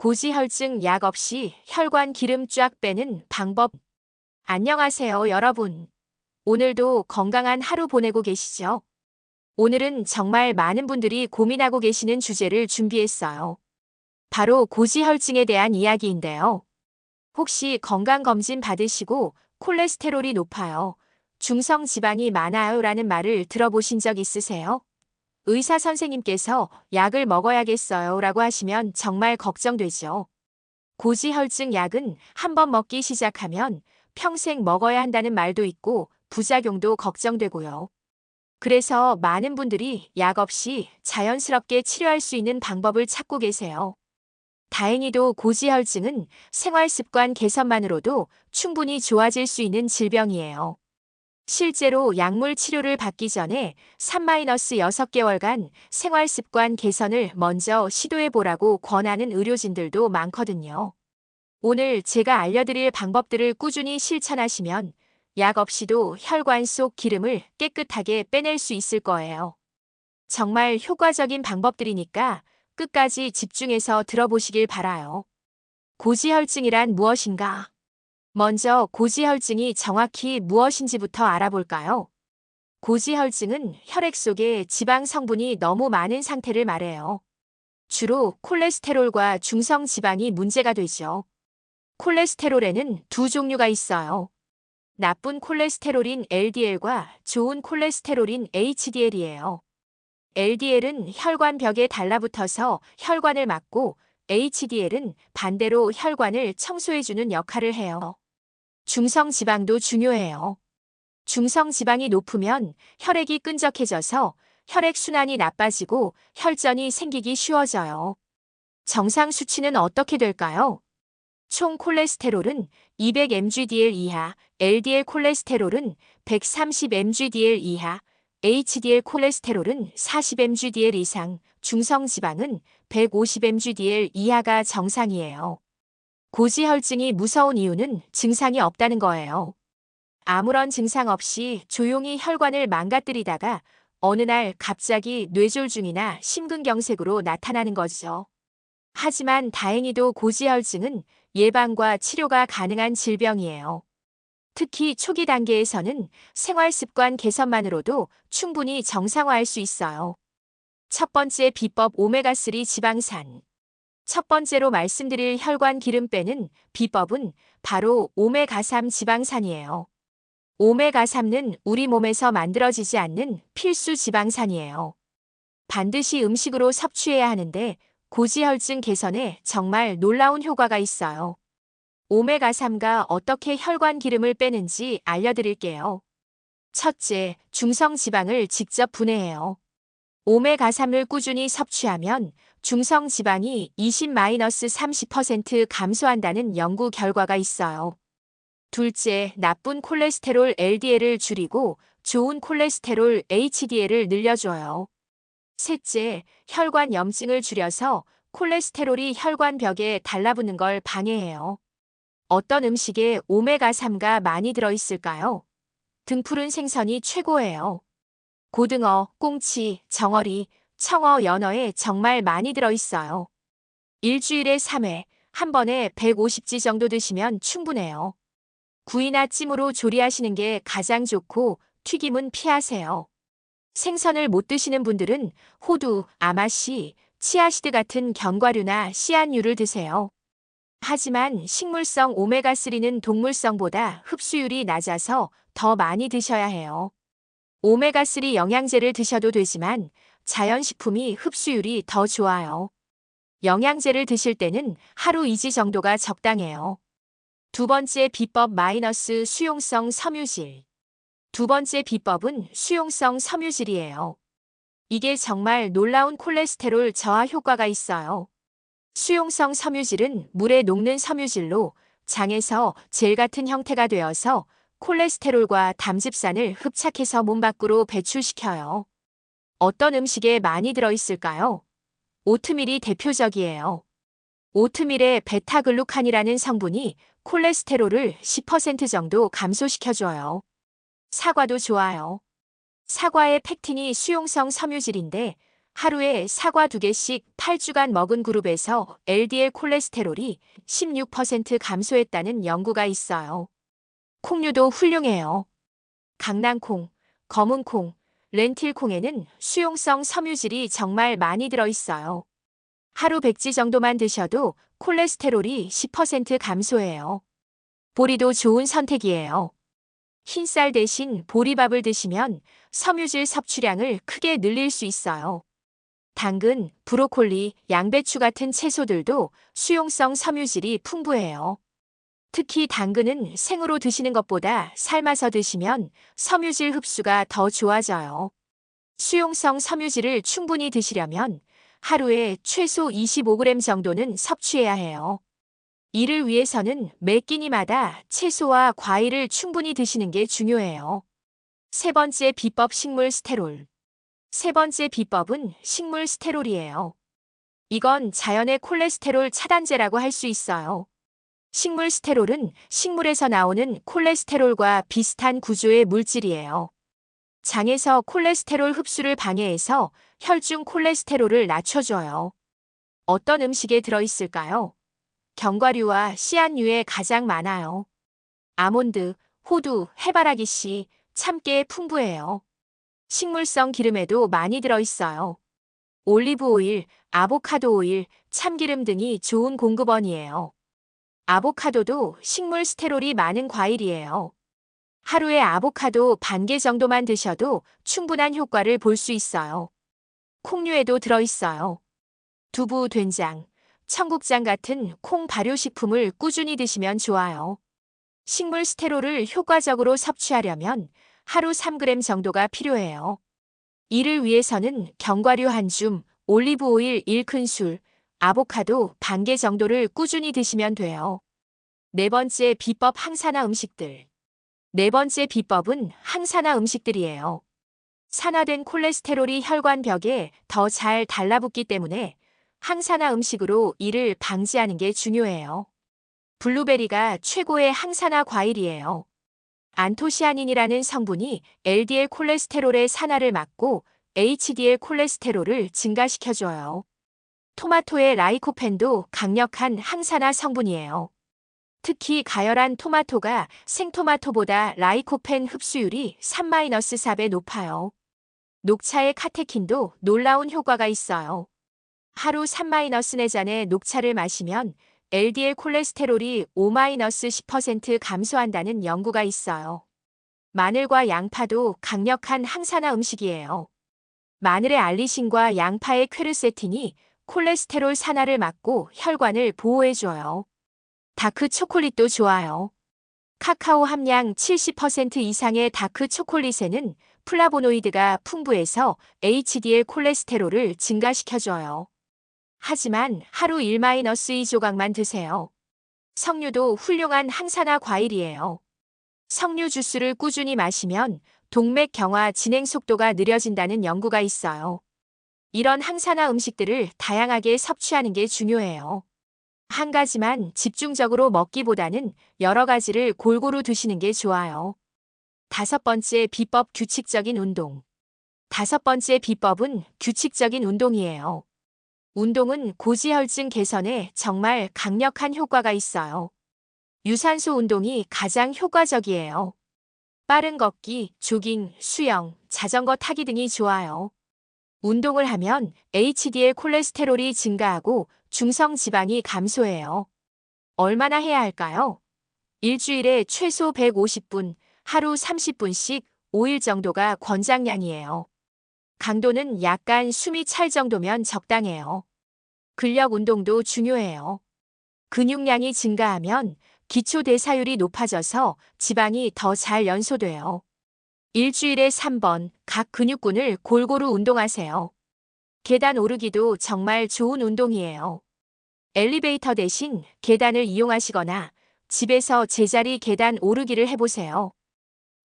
고지혈증 약 없이 혈관 기름 쫙 빼는 방법. 안녕하세요, 여러분. 오늘도 건강한 하루 보내고 계시죠? 오늘은 정말 많은 분들이 고민하고 계시는 주제를 준비했어요. 바로 고지혈증에 대한 이야기인데요. 혹시 건강검진 받으시고 콜레스테롤이 높아요, 중성 지방이 많아요 라는 말을 들어보신 적 있으세요? 의사 선생님께서 약을 먹어야겠어요 라고 하시면 정말 걱정되죠. 고지혈증 약은 한 번 먹기 시작하면 평생 먹어야 한다는 말도 있고 부작용도 걱정되고요. 그래서 많은 분들이 약 없이 자연스럽게 치료할 수 있는 방법을 찾고 계세요. 다행히도 고지혈증은 생활습관 개선만으로도 충분히 좋아질 수 있는 질병이에요. 실제로 약물 치료를 받기 전에 3-6개월간 생활습관 개선을 먼저 시도해 보라고 권하는 의료진들도 많거든요. 오늘 제가 알려드릴 방법들을 꾸준히 실천하시면 약 없이도 혈관 속 기름을 깨끗하게 빼낼 수 있을 거예요. 정말 효과적인 방법들이니까 끝까지 집중해서 들어보시길 바라요. 고지혈증이란 무엇인가? 먼저 고지혈증이 정확히 무엇인지부터 알아볼까요? 고지혈증은 혈액 속에 지방 성분이 너무 많은 상태를 말해요. 주로 콜레스테롤과 중성 지방이 문제가 되죠. 콜레스테롤에는 두 종류가 있어요. 나쁜 콜레스테롤인 LDL과 좋은 콜레스테롤인 HDL이에요. LDL은 혈관 벽에 달라붙어서 혈관을 막고 HDL은 반대로 혈관을 청소해주는 역할을 해요. 중성 지방도 중요해요. 중성 지방이 높으면 혈액이 끈적해져서 혈액 순환이 나빠지고 혈전이 생기기 쉬워져요. 정상 수치는 어떻게 될까요? 총 콜레스테롤은 200mgdl 이하, LDL 콜레스테롤은 130mgdl 이하, HDL 콜레스테롤은 40mgdl 이상, 중성 지방은 150mgdl 이하가 정상이에요. 고지혈증이 무서운 이유는 증상이 없다는 거예요. 아무런 증상 없이 조용히 혈관을 망가뜨리다가 어느 날 갑자기 뇌졸중이나 심근경색으로 나타나는 거죠. 하지만 다행히도 고지혈증은 예방과 치료가 가능한 질병이에요. 특히 초기 단계에서는 생활 습관 개선만으로도 충분히 정상화할 수 있어요. 첫 번째 비법 오메가3 지방산. 첫 번째로 말씀드릴 혈관 기름 빼는 비법은 바로 오메가3 지방산이에요. 오메가3는 우리 몸에서 만들어지지 않는 필수 지방산이에요. 반드시 음식으로 섭취해야 하는데 고지혈증 개선에 정말 놀라운 효과가 있어요. 오메가3가 어떻게 혈관 기름을 빼는지 알려드릴게요. 첫째, 중성 지방을 직접 분해해요. 오메가3을 꾸준히 섭취하면 중성 지방이 20-30% 감소한다는 연구 결과가 있어요. 둘째, 나쁜 콜레스테롤 LDL을 줄이고 좋은 콜레스테롤 HDL을 늘려줘요. 셋째, 혈관 염증을 줄여서 콜레스테롤이 혈관 벽에 달라붙는 걸 방해해요. 어떤 음식에 오메가3가 많이 들어있을까요? 등푸른 생선이 최고예요. 고등어, 꽁치, 정어리, 청어, 연어에 정말 많이 들어있어요. 일주일에 3회, 한 번에 150지 정도 드시면 충분해요. 구이나 찜으로 조리하시는 게 가장 좋고 튀김은 피하세요. 생선을 못 드시는 분들은 호두, 아마씨, 치아시드 같은 견과류나 씨앗류를 드세요. 하지만 식물성 오메가3는 동물성보다 흡수율이 낮아서 더 많이 드셔야 해요. 오메가3 영양제를 드셔도 되지만 자연식품이 흡수율이 더 좋아요. 영양제를 드실 때는 하루 2지 정도가 적당해요. 두 번째 비법 마이너스 수용성 섬유질. 두 번째 비법은 수용성 섬유질이에요. 이게 정말 놀라운 콜레스테롤 저하 효과가 있어요. 수용성 섬유질은 물에 녹는 섬유질로 장에서 젤 같은 형태가 되어서 콜레스테롤과 담즙산을 흡착해서 몸 밖으로 배출시켜요. 어떤 음식에 많이 들어있을까요? 오트밀이 대표적이에요. 오트밀의 베타글루칸이라는 성분이 콜레스테롤을 10% 정도 감소시켜줘요. 사과도 좋아요. 사과의 팩틴이 수용성 섬유질인데 하루에 사과 2개씩 8주간 먹은 그룹에서 LDL 콜레스테롤이 16% 감소했다는 연구가 있어요. 콩류도 훌륭해요. 강낭콩, 검은콩, 렌틸콩에는 수용성 섬유질이 정말 많이 들어있어요. 하루 100지 정도만 드셔도 콜레스테롤이 10% 감소해요. 보리도 좋은 선택이에요. 흰쌀 대신 보리밥을 드시면 섬유질 섭취량을 크게 늘릴 수 있어요. 당근, 브로콜리, 양배추 같은 채소들도 수용성 섬유질이 풍부해요. 특히 당근은 생으로 드시는 것보다 삶아서 드시면 섬유질 흡수가 더 좋아져요. 수용성 섬유질을 충분히 드시려면 하루에 최소 25g 정도는 섭취해야 해요. 이를 위해서는 매 끼니마다 채소와 과일을 충분히 드시는 게 중요해요. 세 번째 비법 식물 스테롤. 세 번째 비법은 식물 스테롤이에요. 이건 자연의 콜레스테롤 차단제라고 할 수 있어요. 식물 스테롤은 식물에서 나오는 콜레스테롤과 비슷한 구조의 물질이에요. 장에서 콜레스테롤 흡수를 방해해서 혈중 콜레스테롤을 낮춰줘요. 어떤 음식에 들어있을까요? 견과류와 씨앗류에 가장 많아요. 아몬드, 호두, 해바라기 씨, 참깨에 풍부해요. 식물성 기름에도 많이 들어있어요. 올리브 오일, 아보카도 오일, 참기름 등이 좋은 공급원이에요. 아보카도도 식물 스테롤이 많은 과일이에요. 하루에 아보카도 반 개 정도만 드셔도 충분한 효과를 볼 수 있어요. 콩류에도 들어있어요. 두부, 된장, 청국장 같은 콩 발효식품을 꾸준히 드시면 좋아요. 식물 스테롤을 효과적으로 섭취하려면 하루 3g 정도가 필요해요. 이를 위해서는 견과류 한 줌, 올리브 오일 1큰술, 아보카도 반 개 정도를 꾸준히 드시면 돼요. 네 번째 비법 항산화 음식들. 네 번째 비법은 항산화 음식들이에요. 산화된 콜레스테롤이 혈관벽에 더 잘 달라붙기 때문에 항산화 음식으로 이를 방지하는 게 중요해요. 블루베리가 최고의 항산화 과일이에요. 안토시아닌이라는 성분이 LDL 콜레스테롤의 산화를 막고 HDL 콜레스테롤을 증가시켜줘요. 토마토의 라이코펜도 강력한 항산화 성분이에요. 특히 가열한 토마토가 생토마토보다 라이코펜 흡수율이 3-4배 높아요. 녹차의 카테킨도 놀라운 효과가 있어요. 하루 3-4잔의 녹차를 마시면 LDL 콜레스테롤이 5-10% 감소한다는 연구가 있어요. 마늘과 양파도 강력한 항산화 음식이에요. 마늘의 알리신과 양파의 퀘르세틴이 콜레스테롤 산화를 막고 혈관을 보호해줘요. 다크 초콜릿도 좋아요. 카카오 함량 70% 이상의 다크 초콜릿에는 플라보노이드가 풍부해서 HDL 콜레스테롤을 증가시켜줘요. 하지만 하루 1-2 조각만 드세요. 석류도 훌륭한 항산화 과일이에요. 석류 주스를 꾸준히 마시면 동맥 경화 진행 속도가 느려진다는 연구가 있어요. 이런 항산화 음식들을 다양하게 섭취하는 게 중요해요. 한 가지만 집중적으로 먹기보다는 여러 가지를 골고루 드시는 게 좋아요. 다섯 번째 비법 규칙적인 운동. 다섯 번째 비법은 규칙적인 운동이에요. 운동은 고지혈증 개선에 정말 강력한 효과가 있어요. 유산소 운동이 가장 효과적이에요. 빠른 걷기, 조깅, 수영, 자전거 타기 등이 좋아요. 운동을 하면 HDL 콜레스테롤이 증가하고 중성 지방이 감소해요. 얼마나 해야 할까요? 일주일에 최소 150분, 하루 30분씩 5일 정도가 권장량이에요. 강도는 약간 숨이 찰 정도면 적당해요. 근력 운동도 중요해요. 근육량이 증가하면 기초 대사율이 높아져서 지방이 더 잘 연소돼요. 일주일에 3번 각 근육군을 골고루 운동하세요. 계단 오르기도 정말 좋은 운동이에요. 엘리베이터 대신 계단을 이용하시거나 집에서 제자리 계단 오르기를 해보세요.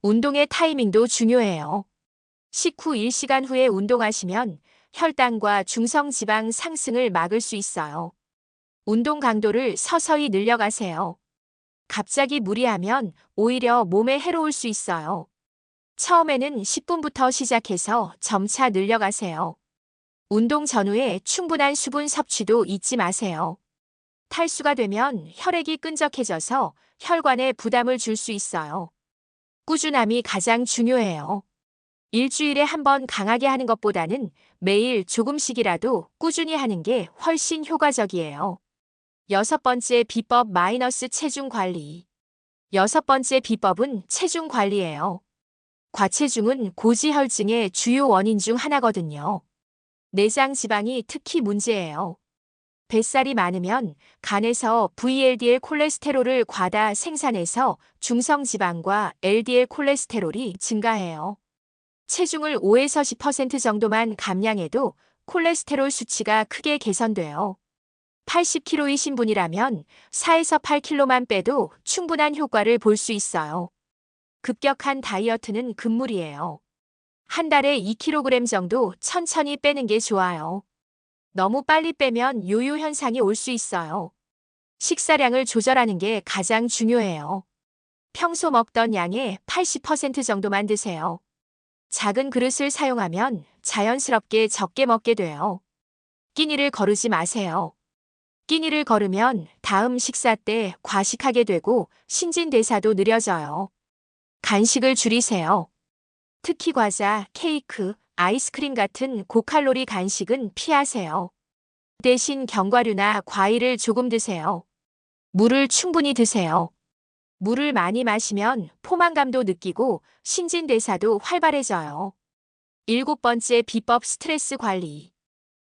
운동의 타이밍도 중요해요. 식후 1시간 후에 운동하시면 혈당과 중성지방 상승을 막을 수 있어요. 운동 강도를 서서히 늘려가세요. 갑자기 무리하면 오히려 몸에 해로울 수 있어요. 처음에는 10분부터 시작해서 점차 늘려가세요. 운동 전후에 충분한 수분 섭취도 잊지 마세요. 탈수가 되면 혈액이 끈적해져서 혈관에 부담을 줄 수 있어요. 꾸준함이 가장 중요해요. 일주일에 한 번 강하게 하는 것보다는 매일 조금씩이라도 꾸준히 하는 게 훨씬 효과적이에요. 여섯 번째 비법 마이너스 체중 관리. 여섯 번째 비법은 체중 관리예요. 과체중은 고지혈증의 주요 원인 중 하나거든요. 내장 지방이 특히 문제예요. 뱃살이 많으면 간에서 VLDL 콜레스테롤을 과다 생산해서 중성 지방과 LDL 콜레스테롤이 증가해요. 체중을 5에서 10% 정도만 감량해도 콜레스테롤 수치가 크게 개선돼요. 80kg이신 분이라면 4에서 8kg만 빼도 충분한 효과를 볼 수 있어요. 급격한 다이어트는 금물이에요. 한 달에 2kg 정도 천천히 빼는 게 좋아요. 너무 빨리 빼면 요요 현상이 올 수 있어요. 식사량을 조절하는 게 가장 중요해요. 평소 먹던 양의 80% 정도만 드세요. 작은 그릇을 사용하면 자연스럽게 적게 먹게 돼요. 끼니를 거르지 마세요. 끼니를 걸으면 다음 식사 때 과식하게 되고 신진대사도 느려져요. 간식을 줄이세요. 특히 과자, 케이크, 아이스크림 같은 고칼로리 간식은 피하세요. 대신 견과류나 과일을 조금 드세요. 물을 충분히 드세요. 물을 많이 마시면 포만감도 느끼고 신진대사도 활발해져요. 일곱 번째 비법 스트레스 관리.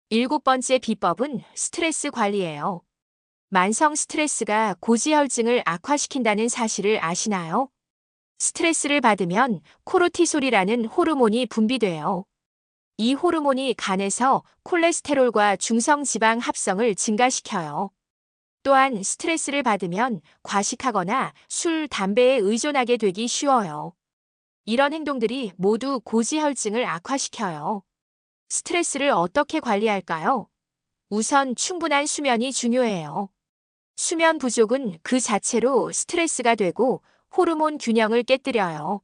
일곱 번째 비법은 스트레스 관리예요. 만성 스트레스가 고지혈증을 악화시킨다는 사실을 아시나요? 스트레스를 받으면 코르티솔이라는 호르몬이 분비돼요. 이 호르몬이 간에서 콜레스테롤과 중성 지방 합성을 증가시켜요. 또한 스트레스를 받으면 과식하거나 술, 담배에 의존하게 되기 쉬워요. 이런 행동들이 모두 고지혈증을 악화시켜요. 스트레스를 어떻게 관리할까요? 우선 충분한 수면이 중요해요. 수면 부족은 그 자체로 스트레스가 되고 호르몬 균형을 깨뜨려요.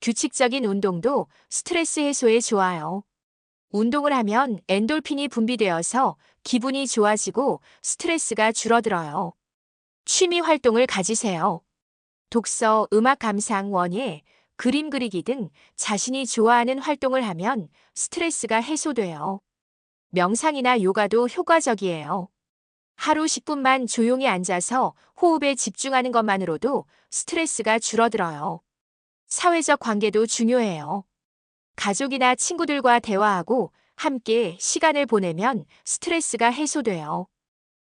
규칙적인 운동도 스트레스 해소에 좋아요. 운동을 하면 엔돌핀이 분비되어서 기분이 좋아지고 스트레스가 줄어들어요. 취미 활동을 가지세요. 독서, 음악 감상, 원예, 그림 그리기 등 자신이 좋아하는 활동을 하면 스트레스가 해소돼요. 명상이나 요가도 효과적이에요. 하루 10분만 조용히 앉아서 호흡에 집중하는 것만으로도 스트레스가 줄어들어요. 사회적 관계도 중요해요. 가족이나 친구들과 대화하고 함께 시간을 보내면 스트레스가 해소돼요.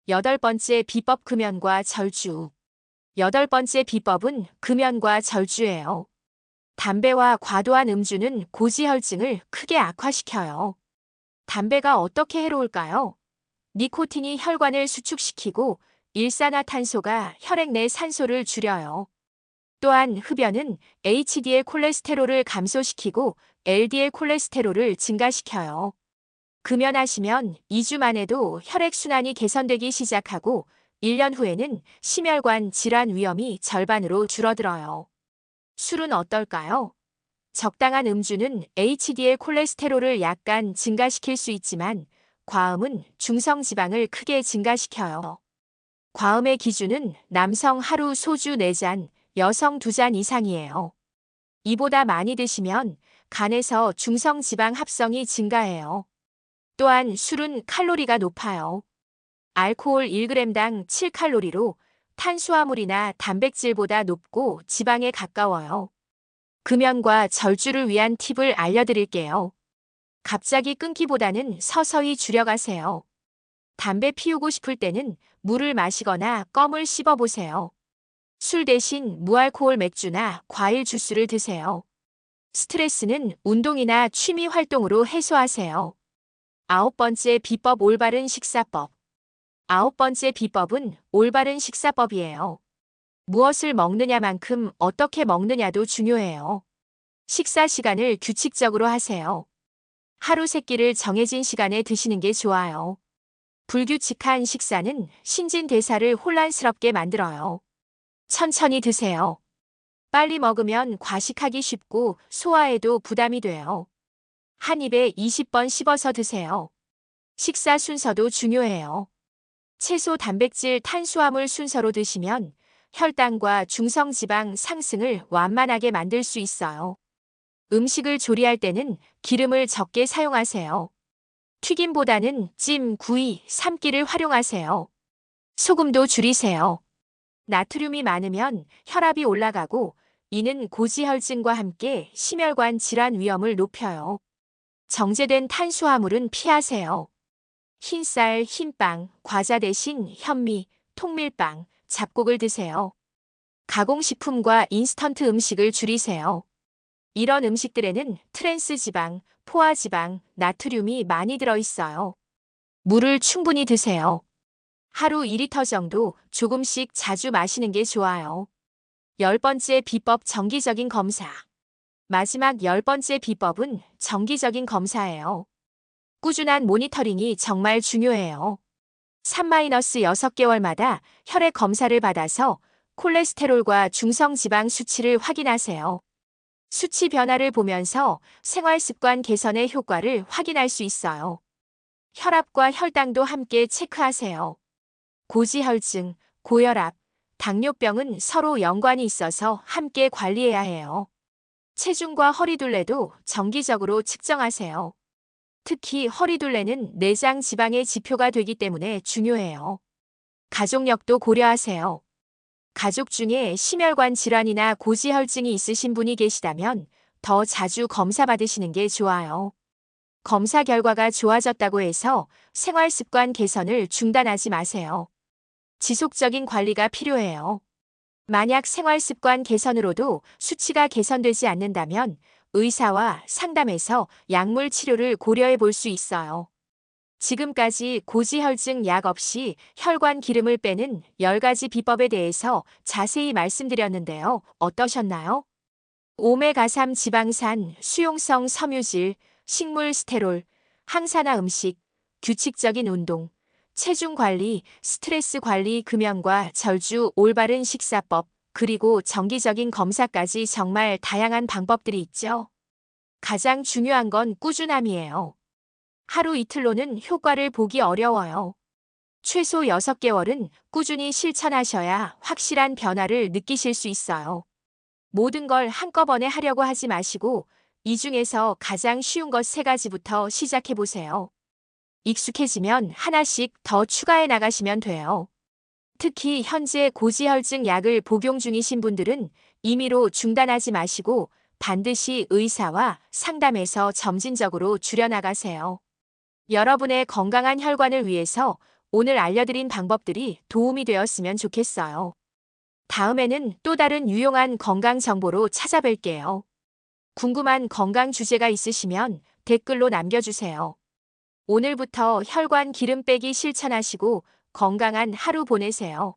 여덟 번째 비법 금연과 절주. 여덟 번째 비법은 금연과 절주예요. 담배와 과도한 음주는 고지혈증을 크게 악화시켜요. 담배가 어떻게 해로울까요? 니코틴이 혈관을 수축시키고 일산화탄소가 혈액 내 산소를 줄여요. 또한 흡연은 HDL 콜레스테롤을 감소시키고 LDL 콜레스테롤을 증가시켜요. 금연하시면 2주 만에도 혈액순환이 개선되기 시작하고 1년 후에는 심혈관 질환 위험이 절반으로 줄어들어요. 술은 어떨까요? 적당한 음주는 HDL 콜레스테롤을 약간 증가시킬 수 있지만 과음은 중성 지방을 크게 증가시켜요. 과음의 기준은 남성 하루 소주 4잔, 여성 2잔 이상이에요. 이보다 많이 드시면 간에서 중성 지방 합성이 증가해요. 또한 술은 칼로리가 높아요. 알코올 1g당 7칼로리로 탄수화물이나 단백질보다 높고 지방에 가까워요. 금연과 절주를 위한 팁을 알려드릴게요. 갑자기 끊기보다는 서서히 줄여가세요. 담배 피우고 싶을 때는 물을 마시거나 껌을 씹어보세요. 술 대신 무알코올 맥주나 과일 주스를 드세요. 스트레스는 운동이나 취미 활동으로 해소하세요. 아홉 번째 비법 올바른 식사법. 아홉 번째 비법은 올바른 식사법이에요. 무엇을 먹느냐만큼 어떻게 먹느냐도 중요해요. 식사 시간을 규칙적으로 하세요. 하루 세 끼를 정해진 시간에 드시는 게 좋아요. 불규칙한 식사는 신진대사를 혼란스럽게 만들어요. 천천히 드세요. 빨리 먹으면 과식하기 쉽고 소화에도 부담이 돼요. 한 입에 20번 씹어서 드세요. 식사 순서도 중요해요. 채소, 단백질, 탄수화물 순서로 드시면 혈당과 중성지방 상승을 완만하게 만들 수 있어요. 음식을 조리할 때는 기름을 적게 사용하세요. 튀김보다는 찜, 구이, 삶기를 활용하세요. 소금도 줄이세요. 나트륨이 많으면 혈압이 올라가고 이는 고지혈증과 함께 심혈관 질환 위험을 높여요. 정제된 탄수화물은 피하세요. 흰쌀, 흰빵, 과자 대신 현미, 통밀빵, 잡곡을 드세요. 가공식품과 인스턴트 음식을 줄이세요. 이런 음식들에는 트랜스 지방, 포화 지방, 나트륨이 많이 들어 있어요. 물을 충분히 드세요. 하루 2리터 정도 조금씩 자주 마시는 게 좋아요. 열 번째 비법 정기적인 검사. 마지막 열 번째 비법은 정기적인 검사예요. 꾸준한 모니터링이 정말 중요해요. 3-6개월마다 혈액 검사를 받아서 콜레스테롤과 중성지방 수치를 확인하세요. 수치 변화를 보면서 생활 습관 개선의 효과를 확인할 수 있어요. 혈압과 혈당도 함께 체크하세요. 고지혈증, 고혈압, 당뇨병은 서로 연관이 있어서 함께 관리해야 해요. 체중과 허리둘레도 정기적으로 측정하세요. 특히 허리둘레는 내장 지방의 지표가 되기 때문에 중요해요. 가족력도 고려하세요. 가족 중에 심혈관 질환이나 고지혈증이 있으신 분이 계시다면 더 자주 검사 받으시는 게 좋아요. 검사 결과가 좋아졌다고 해서 생활 습관 개선을 중단하지 마세요. 지속적인 관리가 필요해요. 만약 생활 습관 개선으로도 수치가 개선되지 않는다면 의사와 상담해서 약물 치료를 고려해 볼 수 있어요. 지금까지 고지혈증 약 없이 혈관 기름을 빼는 10가지 비법에 대해서 자세히 말씀드렸는데요. 어떠셨나요? 오메가3 지방산, 수용성 섬유질, 식물 스테롤, 항산화 음식, 규칙적인 운동, 체중 관리, 스트레스 관리, 금연과 절주, 올바른 식사법, 그리고 정기적인 검사까지 정말 다양한 방법들이 있죠. 가장 중요한 건 꾸준함이에요. 하루 이틀로는 효과를 보기 어려워요. 최소 6개월은 꾸준히 실천하셔야 확실한 변화를 느끼실 수 있어요. 모든 걸 한꺼번에 하려고 하지 마시고 이 중에서 가장 쉬운 것 세 가지부터 시작해 보세요. 익숙해지면 하나씩 더 추가해 나가시면 돼요. 특히 현재 고지혈증 약을 복용 중이신 분들은 임의로 중단하지 마시고 반드시 의사와 상담해서 점진적으로 줄여나가세요. 여러분의 건강한 혈관을 위해서 오늘 알려드린 방법들이 도움이 되었으면 좋겠어요. 다음에는 또 다른 유용한 건강 정보로 찾아뵐게요. 궁금한 건강 주제가 있으시면 댓글로 남겨주세요. 오늘부터 혈관 기름 빼기 실천하시고 건강한 하루 보내세요.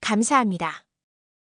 감사합니다.